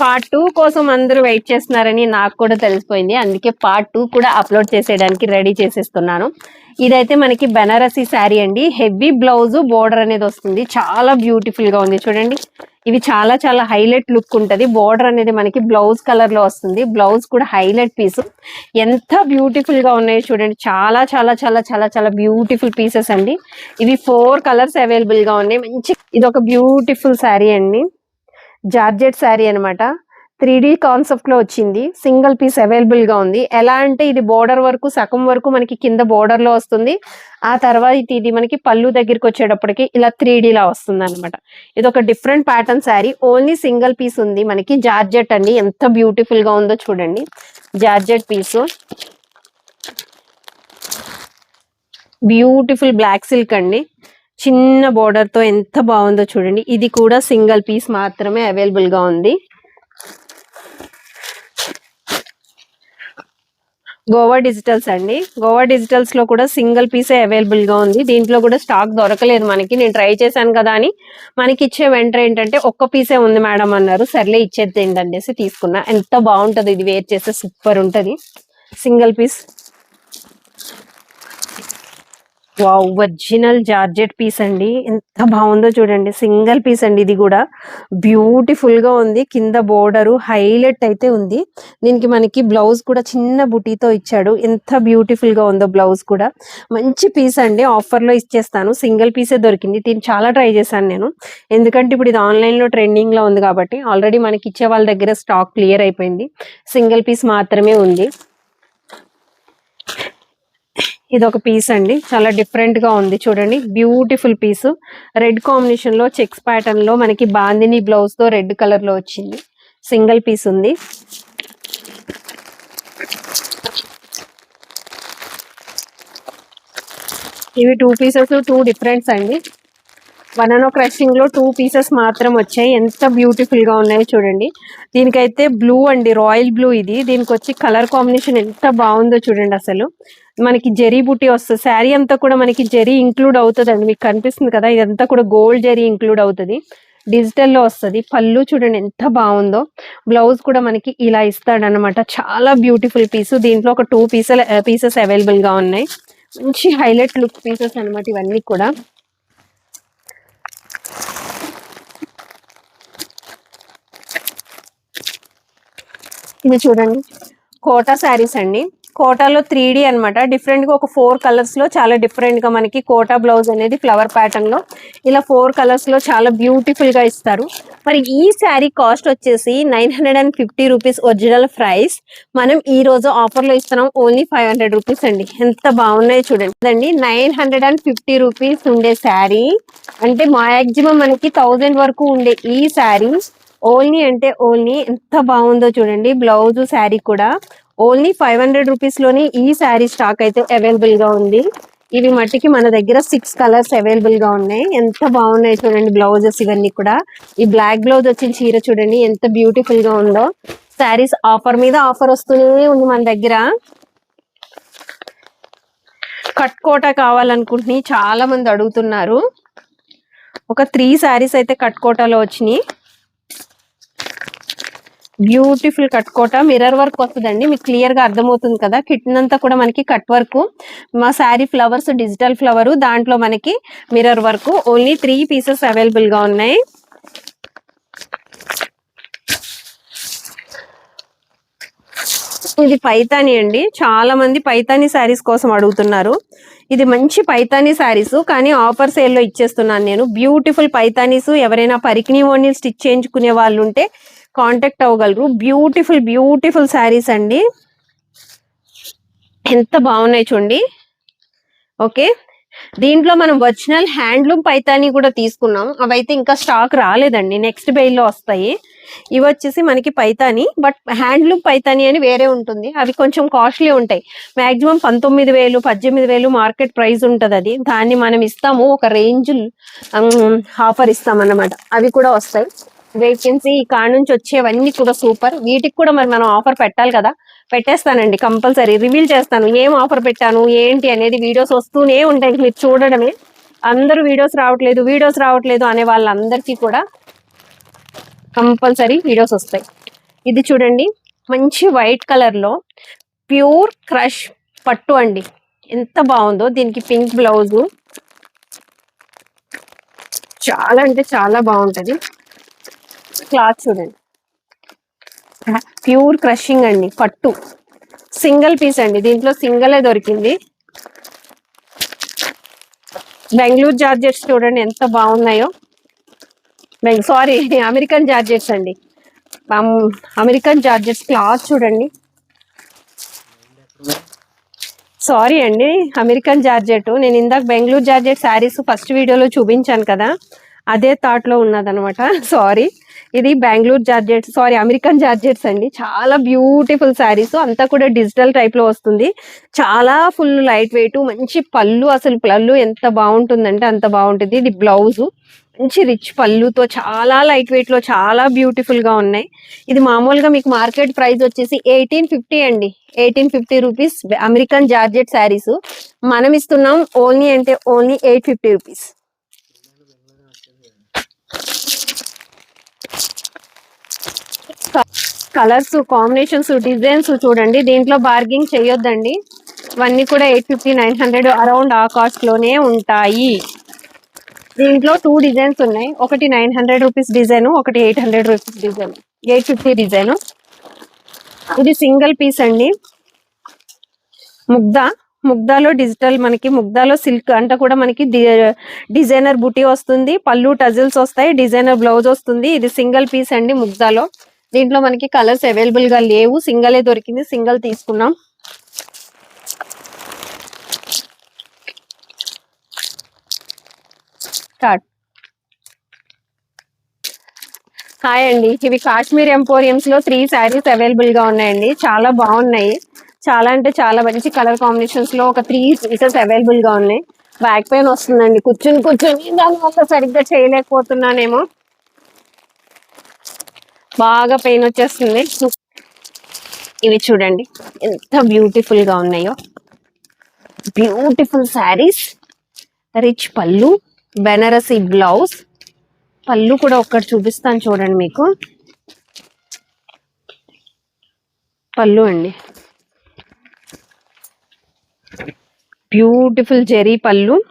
Part two కోసం అందరూ wait చేస్తున్నారని నాకు కూడా తెలిసిపోయింది. అందుకే పార్ట్ టూ కూడా అప్లోడ్ చేసేయడానికి రెడీ చేసేస్తున్నాను. ఇదైతే మనకి బెనారసీ శారీ అండి. హెవీ బ్లౌజ్ బోర్డర్ అనేది వస్తుంది. చాలా బ్యూటిఫుల్గా ఉంది. చూడండి. ఇవి చాలా చాలా హైలైట్ లుక్ ఉంటది. బోర్డర్ అనేది మనకి బ్లౌజ్ కలర్లో వస్తుంది. బ్లౌజ్ కూడా హైలైట్ పీస్ ఎంత బ్యూటిఫుల్గా ఉన్నాయి చూడండి. చాలా చాలా చాలా చాలా చాలా బ్యూటిఫుల్ పీసెస్ అండి. ఇవి ఫోర్ కలర్స్ అవైలబుల్గా ఉన్నాయి. మంచి ఇది ఒక బ్యూటిఫుల్ శారీ అండి. జార్జెట్ శారీ అనమాట త్రీ డి కాన్సెప్ట్లో వచ్చింది. సింగిల్ పీస్ అవైలబుల్గా ఉంది. ఎలా అంటే ఇది బోర్డర్ వరకు సగం వరకు మనకి కింద బోర్డర్లో వస్తుంది. ఆ తర్వాత ఇది మనకి పళ్ళు దగ్గరికి వచ్చేటప్పటికి ఇలా త్రీ లా వస్తుంది అనమాట ఇది ఒక different pattern sari. Only single piece ఉంది. మనకి జార్జెట్ అండి. ఎంత బ్యూటిఫుల్గా ఉందో చూడండి. Georgette piece. Beautiful black silk అండి. చిన్న బోర్డర్తో ఎంత బాగుందో చూడండి. ఇది కూడా సింగిల్ పీస్ మాత్రమే అవైలబుల్గా ఉంది. గోవా డిజిటల్స్ అండి. గోవా డిజిటల్స్లో కూడా సింగిల్ పీసే అవైలబుల్గా ఉంది. దీంట్లో కూడా స్టాక్ దొరకలేదు మనకి. నేను ట్రై చేశాను కదా అని మనకి ఇచ్చే వెంటనే ఏంటంటే ఒక్క పీసే ఉంది మేడం అన్నారు. సర్లే ఇచ్చేది ఏంటనేసి తీసుకున్నా. ఎంత బాగుంటది. ఇది వేర్ చేస్తే సూపర్ ఉంటది. Single piece wow original georgette piece అండి. ఎంత బాగుందో చూడండి. సింగిల్ పీస్ అండి ఇది కూడా. బ్యూటిఫుల్గా ఉంది. కింద బోర్డర్ హైలైట్ అయితే ఉంది. దీనికి మనకి బ్లౌజ్ కూడా చిన్న బుటీతో ఇచ్చాడు. ఎంత బ్యూటిఫుల్గా ఉందో బ్లౌజ్ కూడా. మంచి పీస్ అండి. ఆఫర్లో ఇచ్చేస్తాను. సింగిల్ పీసే దొరికింది. దీన్ని చాలా ట్రై చేశాను నేను. ఎందుకంటే ఇప్పుడు ఇది ఆన్లైన్లో ట్రెండింగ్లో ఉంది కాబట్టి ఆల్రెడీ మనకి ఇచ్చే వాళ్ళ దగ్గర స్టాక్ క్లియర్ అయిపోయింది. సింగిల్ పీస్ మాత్రమే ఉంది. ఇది ఒక పీస్ అండి. చాలా డిఫరెంట్గా ఉంది చూడండి. బ్యూటిఫుల్ పీస్ రెడ్ కాంబినేషన్లో చెక్స్ ప్యాటర్న్లో మనకి బాందిని బ్లౌజ్తో రెడ్ కలర్లో వచ్చింది. సింగిల్ పీస్ ఉంది. ఇవి టూ పీసెస్ టూ డిఫరెంట్స్ అండి. బనానో క్రషింగ్లో టూ పీసెస్ మాత్రం వచ్చాయి. ఎంత బ్యూటిఫుల్గా ఉన్నాయో చూడండి. దీనికైతే బ్లూ అండి రాయల్ బ్లూ ఇది. దీనికి వచ్చి కలర్ కాంబినేషన్ ఎంత బాగుందో చూడండి అసలు. మనకి జరీ బుట్టి వస్తుంది శారీ అంతా కూడా మనకి జరీ ఇంక్లూడ్ అవుతుంది అండి మీకు కనిపిస్తుంది కదా ఇదంతా కూడా గోల్డ్ జరీ ఇంక్లూడ్ అవుతుంది. డిజిటల్లో వస్తుంది. పళ్ళు చూడండి ఎంత బాగుందో. బ్లౌజ్ కూడా మనకి ఇలా ఇస్తాడనమాట చాలా బ్యూటిఫుల్ పీస్. దీంట్లో ఒక టూ పీసెస్ పీసెస్ అవైలబుల్గా ఉన్నాయి. మంచి హైలైట్ లుక్ పీసెస్ అన్నమాట ఇవన్నీ కూడా. ఇది చూడండి. కోటా శారీస్ అండి. కోటాలో త్రీ డి అనమాట డిఫరెంట్గా ఒక ఫోర్ కలర్స్లో చాలా డిఫరెంట్గా మనకి కోటా బ్లౌజ్ అనేది ఫ్లవర్ ప్యాటర్న్లో ఇలా ఫోర్ కలర్స్లో చాలా బ్యూటిఫుల్గా ఇస్తారు. మరి ఈ శారీ కాస్ట్ వచ్చేసి nine hundred and fifty rupees original price మనం ఈ రోజు ఆఫర్లో ఇస్తున్నాం ఓన్లీ ఫైవ్ హండ్రెడ్ రూపీస్ అండి. ఎంత బాగున్నాయి చూడండి. అండి nine hundred and fifty rupees ఉండే శారీ. అంటే మాక్సిమం మనకి థౌజండ్ వరకు ఉండే ఈ శారీ. ఓన్లీ అంటే ఓన్లీ ఎంత బాగుందో చూడండి. బ్లౌజ్ శారీ కూడా. ఓన్లీ ఫైవ్ హండ్రెడ్ రూపీస్లోనే ఈ శారీ స్టాక్ అయితే అవైలబుల్గా ఉంది. ఇవి మట్టికి మన దగ్గర సిక్స్ కలర్స్ అవైలబుల్గా ఉన్నాయి. ఎంత బాగున్నాయి చూడండి బ్లౌజెస్ ఇవన్నీ కూడా. ఈ బ్లాక్ బ్లౌజ్ వచ్చిన చీర చూడండి ఎంత బ్యూటిఫుల్గా ఉందో. శారీస్ ఆఫర్ మీద ఆఫర్ వస్తూనే ఉంది మన దగ్గర. కట్ కోట కావాలనుకుంటుని చాలా మంది అడుగుతున్నారు. ఒక త్రీ శారీస్ అయితే కట్ కోటాలో వచ్చినాయి. బ్యూటిఫుల్ కట్టుకోవటం మిర్రర్ వర్క్ వస్తుందండి. మీకు క్లియర్గా అర్థమవుతుంది కదా. కిటన్ అంతా కూడా మనకి కట్ వర్క్. మా శారీ ఫ్లవర్స్ డిజిటల్ ఫ్లవర్. దాంట్లో మనకి mirror work. Only three pieces అవైలబుల్గా ఉన్నాయి. ఇది పైతాని అండి. చాలా మంది పైతాని శారీస్ కోసం అడుగుతున్నారు. ఇది మంచి పైతాని శారీస్. కానీ ఆఫర్ సేల్లో ఇచ్చేస్తున్నాను నేను. బ్యూటిఫుల్ పైతానీస్. ఎవరైనా పరికిణి ఓని స్టిచ్ చేయించుకునే వాళ్ళు ఉంటే కాంటాక్ట్ అవ్వగలరు. బ్యూటిఫుల్ బ్యూటిఫుల్ శారీస్ అండి. ఎంత బాగున్నాయి చూడండి. ఓకే దీంట్లో మనం ఒరిజినల్ హ్యాండ్లూమ్ పైతాని కూడా తీసుకున్నాం. అవైతే ఇంకా స్టాక్ రాలేదండి. నెక్స్ట్ బెయిల్లో వస్తాయి. ఇవి వచ్చేసి మనకి పైతాని బట్ హ్యాండ్లూమ్ పైతాని అని వేరే ఉంటుంది. అవి కొంచెం కాస్ట్లీ ఉంటాయి. మాక్సిమం పంతొమ్మిది వేలు పద్దెనిమిది వేలు మార్కెట్ ప్రైస్ ఉంటుంది అది. దాన్ని మనం ఇస్తాము. ఒక రేంజ్ ఆఫర్ ఇస్తాం అన్నమాట అవి కూడా వస్తాయి. వేకెన్సీ ఈ కాడ నుంచి వచ్చేవన్నీ కూడా సూపర్ వీటికి కూడా మరి మనం ఆఫర్ పెట్టాలి కదా. పెట్టేస్తానండి కంపల్సరీ. రివీల్ చేస్తాను. ఏం ఆఫర్ పెట్టాను ఏంటి అనేది వీడియోస్ వస్తూనే ఉంటాయి. మీరు చూడడమే. అందరూ వీడియోస్ రావట్లేదు వీడియోస్ రావట్లేదు అనే వాళ్ళందరికీ కూడా కంపల్సరీ వీడియోస్ వస్తాయి. ఇది చూడండి మంచి వైట్ కలర్లో ప్యూర్ క్రష్ పట్టు అండి. ఎంత బాగుందో దీనికి పింక్ బ్లౌజు. చాలా అంటే చాలా బాగుంటుంది. క్లాత్ చూడండి ప్యూర్ క్రషింగ్ అండి పట్టు. సింగిల్ పీస్ అండి దీంట్లో సింగలే దొరికింది. బెంగళూరు జార్జెట్స్ చూడండి ఎంత బాగున్నాయో. సారీ అమెరికన్ జార్జెట్స్ అండి. అమెరికన్ జార్జెట్స్ క్లాత్ చూడండి. సారీ అండి అమెరికన్ జార్జెట్. నేను ఇందాక బెంగళూరు జార్జెట్ శారీస్ ఫస్ట్ వీడియోలో చూపించాను కదా. అదే థాట్లో ఉన్నదనమాట సారీ. ఇది Bengaluru georgette sari American georgettes అండి. చాలా బ్యూటిఫుల్ శారీస్. అంతా కూడా డిజిటల్ టైప్లో వస్తుంది. చాలా ఫుల్ లైట్ వెయిట్ మంచి పళ్ళు అసలు. పళ్ళు ఎంత బాగుంటుందంటే అంత బాగుంటుంది. ఇది బ్లౌజ్. మంచి రిచ్ పళ్ళుతో చాలా లైట్ వెయిట్లో చాలా బ్యూటిఫుల్గా ఉన్నాయి. ఇది మామూలుగా మీకు మార్కెట్ ప్రైస్ వచ్చేసి ఎయిటీన్ ఫిఫ్టీ అండి. Eighteen fifty rupees American georgette saris. మనం ఇస్తున్నాం ఓన్లీ అంటే only eight fifty rupees. Colours combinations designs చూడండి. దీంట్లో బార్గింగ్ చేయొద్దండి. ఇవన్నీ కూడా eight fifty nine hundred around ఆ కాస్ట్లోనే ఉంటాయి. దీంట్లో టూ డిజైన్స్ ఉన్నాయి. ఒకటి నైన్ హండ్రెడ్ రూపీస్ డిజైన్ ఒకటి eight hundred rupees design. Eight fifty design. ఇది సింగిల్ పీస్ అండి. ముగ్ధ. ముగ్ధాలో డిజిటల్ మనకి ముగ్ధాలో సిల్క్ అంట కూడా మనకి డిజైనర్ బుటీ వస్తుంది. పళ్ళు టజిల్స్ వస్తాయి డిజైనర్ బ్లౌజ్ వస్తుంది. ఇది సింగిల్ పీస్ అండి ముగ్ధాలో. దీంట్లో మనకి కలర్స్ అవైలబుల్గా లేవు. సింగలే దొరికింది. సింగల్ తీసుకున్నాం. స్టార్ట్. హాయ్ అండి. ఇవి కాశ్మీర్ ఎంపోరియంస్లో త్రీ శారీస్ అవైలబుల్గా ఉన్నాయండి. చాలా బాగున్నాయి. చాలా అంటే చాలా మంచి కలర్ కాంబినేషన్స్లో ఒక త్రీ పీసెస్ అవైలబుల్గా ఉన్నాయి. బ్యాక్ పెయిన్ వస్తుందండి. కూర్చుని కూర్చుని దానివల్ల సరిగ్గా చేయలేకపోతున్నానేమో. బాగా పెయిన్ వచ్చేస్తుంది. ఇవి చూడండి. ఎంత బ్యూటిఫుల్గా ఉన్నాయో. బ్యూటిఫుల్ శారీస్ రిచ్ పళ్ళు బెనారసి బ్లౌజ్. పళ్ళు కూడా ఒక్కటి చూపిస్తాను చూడండి మీకు. పళ్ళు అండి. బ్యూటిఫుల్ జెరీ పళ్ళు.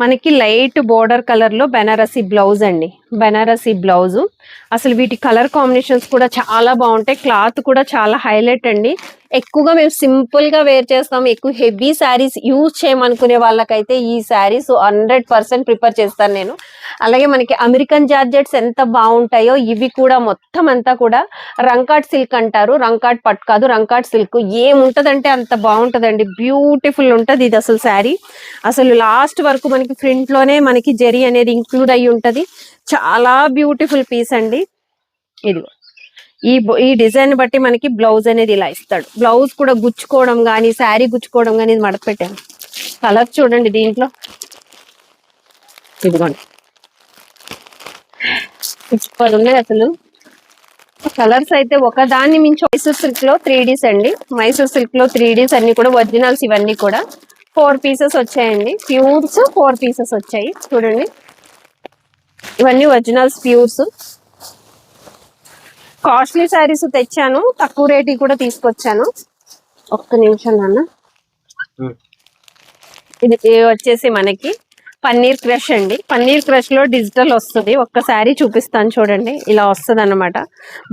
మనకి లైట్ బోర్డర్ కలర్లో బెనారసి బ్లౌజ్ అండి. బెనారసి బ్లౌజు. అసలు వీటి కలర్ కాంబినేషన్స్ కూడా చాలా బాగుంటాయి. క్లాత్ కూడా చాలా హైలైట్ అండి. ఎక్కువగా మేము సింపుల్గా వేర్ చేస్తాం. ఎక్కువ హెవీ శారీస్ యూజ్ చేయమనుకునే వాళ్ళకైతే ఈ శారీస్ హండ్రెడ్ పర్సెంట్ ప్రిపేర్ చేస్తాను నేను. అలాగే మనకి అమెరికన్ జార్జెట్స్ ఎంత బాగుంటాయో ఇవి కూడా మొత్తం అంతా కూడా రంకాట్ సిల్క్ అంటారు. రంకాట్ పట్ కాదు రంకాట్ సిల్క్. ఏముంటదంటే అంత బాగుంటదండి. బ్యూటిఫుల్ ఉంటది ఇది అసలు శారీ. అసలు లాస్ట్ వరకు మనకి ఫ్రంట్లోనే మనకి జరీ అనేది ఇంక్లూడ్ అయి ఉంటది. చాలా బ్యూటిఫుల్ పీస్ అండి. ఇది ఈ ఈ డిజైన్ బట్టి మనకి బ్లౌజ్ అనేది ఇలా ఇస్తాడు. బ్లౌజ్ కూడా గుచ్చుకోవడం గానీ శారీ గుచ్చుకోవడం గానీ ఇది మడత పెట్టాను. కలర్ చూడండి దీంట్లో. ఇదిగోండి. సూపర్ ఉన్నాయి అసలు. కలర్స్ అయితే ఒకదాన్ని మించి మైసూర్ సిల్క్లో త్రీ డీస్ అండి. మైసూర్ సిల్క్లో త్రీ డీస్ అన్ని కూడా ఒరిజినల్స్ ఇవన్నీ కూడా. ఫోర్ పీసెస్ వచ్చాయండి. ప్యూర్స్ ఫోర్ పీసెస్ వచ్చాయి. చూడండి. ఇవన్నీ ఒరిజినల్స్ ప్యూర్స్. కాస్ట్లీ శారీస్ తెచ్చాను. తక్కువ రేట్ కూడా తీసుకొచ్చాను. ఒక్క నిమిషం నాన్న. ఇది ఇది వచ్చేసి మనకి పన్నీర్ క్రష్ అండి. పన్నీర్ క్రష్లో డిజిటల్ వస్తుంది. ఒక్కసారి చూపిస్తాను చూడండి. ఇలా వస్తుంది అనమాట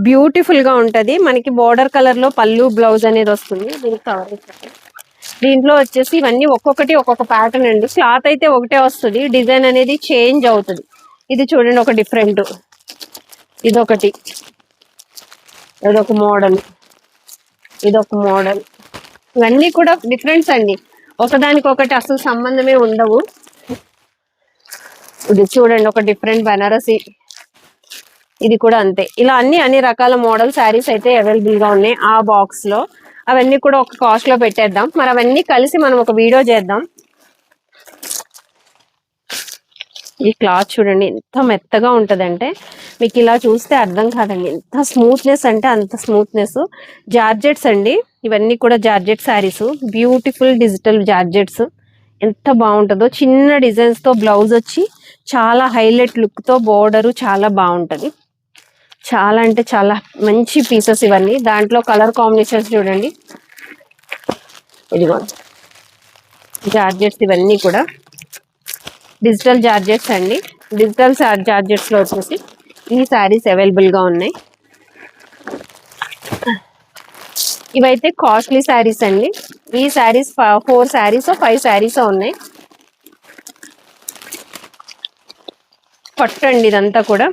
బ్యూటిఫుల్గా ఉంటది. మనకి బోర్డర్ కలర్లో పళ్ళు బ్లౌజ్ అనేది వస్తుంది. దీనికి కవర్. దీంట్లో వచ్చేసి ఇవన్నీ ఒక్కొక్కటి ఒక్కొక్క ప్యాటర్న్ అండి. క్లాత్ అయితే ఒకటే వస్తుంది. డిజైన్ అనేది చేంజ్ అవుతుంది. ఇది చూడండి ఒక డిఫరెంట్. ఇదొకటి. ఇదొక మోడల్. ఇదొక మోడల్. ఇవన్నీ కూడా డిఫరెంట్స్ అండి. ఒకదానికొకటి అసలు సంబంధమే ఉండవు. ఇది చూడండి ఒక డిఫరెంట్ బనారసి. ఇది కూడా అంతే. ఇలా అన్ని అన్ని రకాల మోడల్ శారీస్ అయితే అవైలబుల్గా ఉన్నాయి ఆ బాక్స్లో. అవన్నీ కూడా ఒక కాస్ట్లో పెట్టేద్దాం. మరి అవన్నీ కలిసి మనం ఒక వీడియో చేద్దాం. ఈ క్లాత్ చూడండి ఎంత మెత్తగా ఉంటదంటే మీకు ఇలా చూస్తే అర్థం కాదండి. ఎంత స్మూత్నెస్ అంటే అంత స్మూత్నెస్ జార్జెట్స్ అండి. ఇవన్నీ కూడా georgette sarees beautiful digital georgettes ఎంత బాగుంటుందో. చిన్న డిజైన్స్తో బ్లౌజ్ వచ్చి చాలా హైలైట్ లుక్తో బోర్డర్ చాలా బాగుంటుంది. చాలా అంటే చాలా మంచి పీసెస్ ఇవన్నీ. దాంట్లో కలర్ కాంబినేషన్స్ చూడండి. ఇదిగో. జార్జెట్స్ ఇవన్నీ కూడా. డిజిటల్ జార్జెట్స్ అండి. డిజిటల్ జార్జెట్స్లో వచ్చేసి ఈ శారీస్ అవైలబుల్గా ఉన్నాయి. ఇవైతే కాస్ట్లీ శారీస్ అండి. ఈ శారీస్ ఫోర్ శారీస్ ఫైవ్ శారీస్ ఉన్నాయి. పట్టు అండి ఇదంతా కూడా.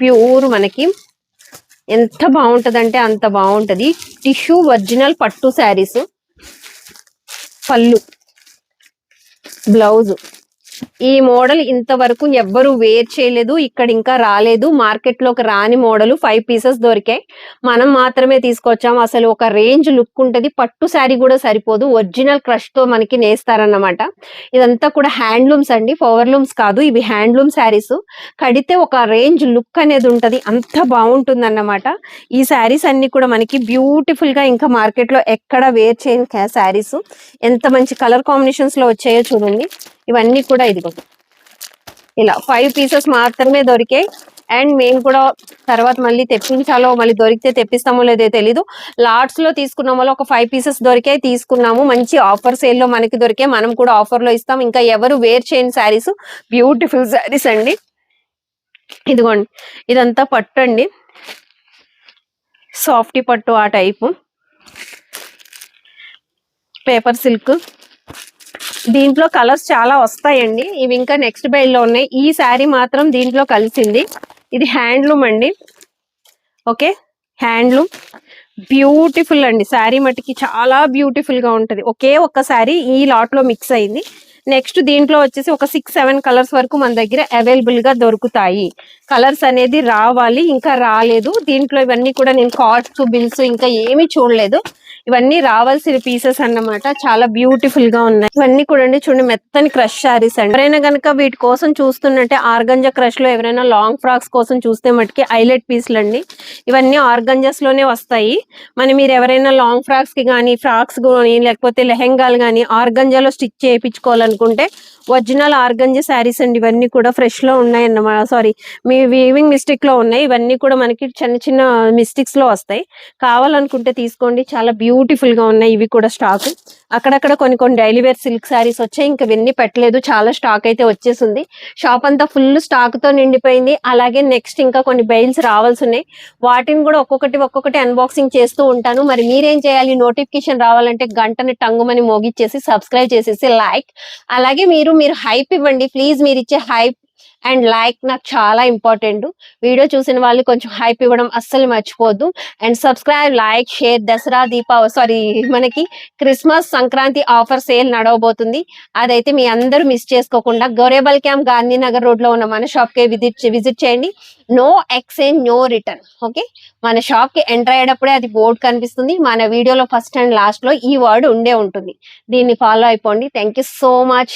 ప్యూర్ మనకి. ఎంత బాగుంటుందంటే అంత బాగుంటుంది. టిష్యూ ఒరిజినల్ పట్టు శారీస్ పళ్ళు. బ్లౌజు. ఈ మోడల్ ఇంతవరకు ఎవ్వరు వేర్ చేయలేదు ఇక్కడ ఇంకా రాలేదు. మార్కెట్లోకి రాని మోడల్ ఫైవ్ పీసెస్ దొరికాయి. మనం మాత్రమే తీసుకొచ్చాం. అసలు ఒక రేంజ్ లుక్ ఉంటది. పట్టు శారీ కూడా సరిపోదు. ఒరిజినల్ క్రష్తో మనకి నేస్తారన్నమాట. ఇదంతా కూడా హ్యాండ్లూమ్స్ అండి. పవర్లూమ్స్ కాదు. ఇవి హ్యాండ్లూమ్ శారీస్. కడితే ఒక రేంజ్ లుక్ అనేది ఉంటది. అంత బాగుంటుంది అన్నమాట ఈ శారీస్ అన్ని కూడా మనకి బ్యూటిఫుల్గా ఇంకా మార్కెట్లో ఎక్కడ వేర్ చేయని శారీస్. ఎంత మంచి కలర్ కాంబినేషన్స్లో వచ్చాయో చూడండి. ఇవన్నీ కూడా ఇదిగో. ఇలా ఫైవ్ పీసెస్ మాత్రమే దొరికాయి. అండ్ మేము కూడా తర్వాత మళ్ళీ తెప్పించాలో మళ్ళీ దొరికితే తెప్పిస్తామో లేదో తెలీదు. లాట్స్లో తీసుకున్నాం వల్ల ఒక ఫైవ్ పీసెస్ దొరికాయి తీసుకున్నాము. మంచి ఆఫర్ సేల్లో మనకి దొరికాయి. మనం కూడా ఆఫర్లో ఇస్తాం. ఇంకా ఎవరు వేర్ చేయని శారీస్ బ్యూటిఫుల్ శారీస్ అండి. ఇదిగోండి. ఇదంతా పట్టు అండి. సాఫ్టీ పట్టు ఆ టైపు పేపర్ సిల్క్ దీంట్లో కలర్స్ చాలా వస్తాయండి. ఇవి ఇంకా నెక్స్ట్ బైల్లో ఉన్నాయి. ఈ శారీ మాత్రం దీంట్లో కలిసింది. ఇది హ్యాండ్లూమ్ అండి. ఓకే? హ్యాండ్లూమ్. బ్యూటిఫుల్ అండి. శారీ మటుకి చాలా బ్యూటిఫుల్గా ఉంటుంది. ఒకే ఒక్క శారీ ఈ లాట్లో మిక్స్ అయింది. నెక్స్ట్ దీంట్లో వచ్చేసి ఒక సిక్స్ సెవెన్ కలర్స్ వరకు మన దగ్గర అవైలబుల్గా దొరుకుతాయి. కలర్స్ అనేది రావాలి. ఇంకా రాలేదు. దీంట్లో ఇవన్నీ కూడా నేను కార్డ్స్ బిల్స్ ఇంకా ఏమీ చూడలేదు. ఇవన్నీ రావాల్సిన పీసెస్ అన్నమాట. చాలా బ్యూటిఫుల్గా ఉన్నాయి. ఇవన్నీ కూడా అండి చూడండి మెత్తని క్రష్ శారీస్ అండి. ఎవరైనా కనుక వీటి కోసం చూస్తున్నట్టే ఆర్గంజా క్రష్లో ఎవరైనా లాంగ్ ఫ్రాక్స్ కోసం చూస్తే మటుకి హైలైట్ పీసులు అండి ఇవన్నీ ఆర్గంజాస్లోనే వస్తాయి. మరి మీరు ఎవరైనా లాంగ్ ఫ్రాక్స్కి కానీ ఫ్రాక్స్ కానీ లేకపోతే లెహెంగాలు కానీ ఆర్గంజాలో స్టిచ్ చేయించుకోవాలనుకుంటే ఒరిజినల్ ఆర్గంజా శారీస్ అండి ఇవన్నీ కూడా ఫ్రెష్లో ఉన్నాయి అన్నమాట సారీ మీ వీవింగ్ మిస్టేక్లో ఉన్నాయి ఇవన్నీ కూడా మనకి చిన్న చిన్న మిస్టేక్స్లో వస్తాయి. కావాలనుకుంటే తీసుకోండి చాలా బ్యూటిఫుల్గా ఉన్నాయి ఇవి కూడా స్టాక్ అక్కడక్కడ కొన్ని కొన్ని డైలీ వేర్ సిల్క్ శారీస్ వచ్చాయి ఇంకా ఇవన్నీ పెట్టలేదు చాలా స్టాక్ అయితే వచ్చేసింది. షాప్ అంతా ఫుల్ స్టాక్తో నిండిపోయింది అలాగే నెక్స్ట్ ఇంకా కొన్ని బెయిల్స్ రావాల్సి ఉన్నాయి. వాటిని కూడా ఒక్కొక్కటి ఒక్కొక్కటి అన్బాక్సింగ్ చేస్తూ ఉంటాను. మరి మీరేం చేయాలి? నోటిఫికేషన్ రావాలంటే గంటని టంగుమని మోగిచ్చేసి సబ్స్క్రైబ్ చేసేసి లైక్ అలాగే మీరు మీరు హైప్ ఇవ్వండి. ప్లీజ్ మీరు ఇచ్చే హైప్ అండ్ లైక్ నాకు చాలా ఇంపార్టెంట్. వీడియో చూసిన వాళ్ళు కొంచెం హైప్ ఇవ్వడం అస్సలు మర్చిపోద్దు. And subscribe like share Dasara Deepavali sorry మనకి క్రిస్మస్ సంక్రాంతి ఆఫర్ సేల్ నడవబోతుంది. అదైతే మీ అందరూ మిస్ చేసుకోకుండా గౌరేబల్ క్యాంప్ గాంధీనగర్ రోడ్లో ఉన్న మన షాప్కి విజిట్ విజిట్ చేయండి. No exchange no return. Okay? మన షాప్కి ఎంటర్ అయ్యేటప్పుడే అది బోర్డు కనిపిస్తుంది. మన వీడియోలో ఫస్ట్ అండ్ లాస్ట్లో ఈ వర్డ్ ఉండే ఉంటుంది. దీన్ని ఫాలో అయిపోండి. Thank you so much.